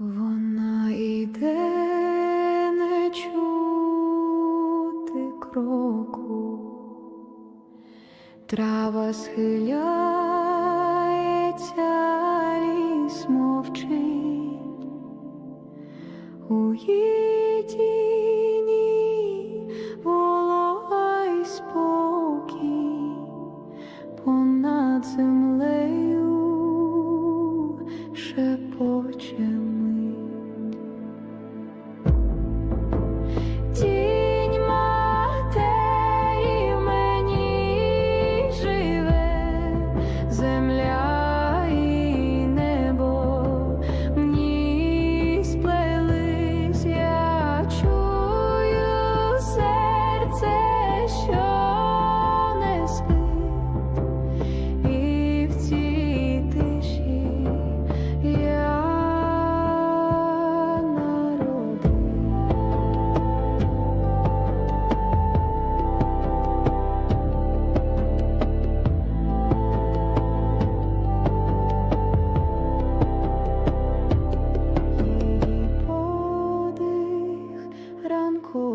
Вона йде не чути кроку, трава схиляється, ліс мовчить, у її тіні волай спокій понад землею шепочем.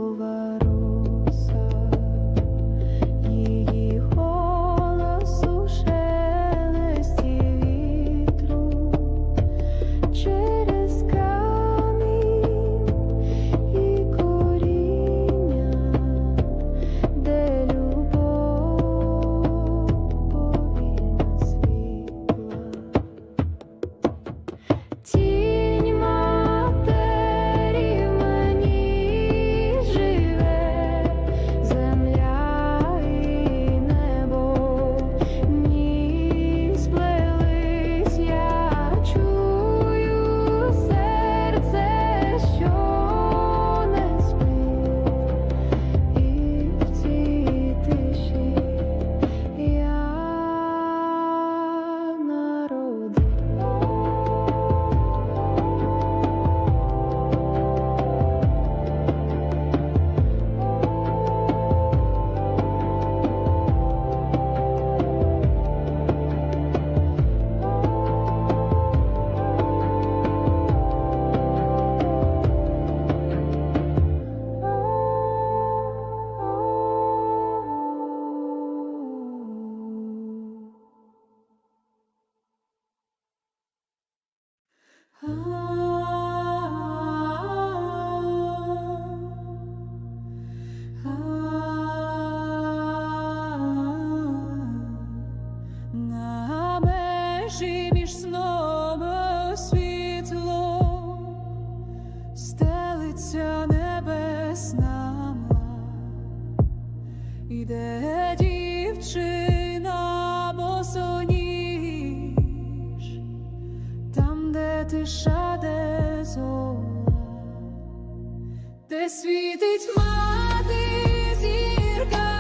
over. дівчина босоніж, там, де тиша, де де світить мати зірка.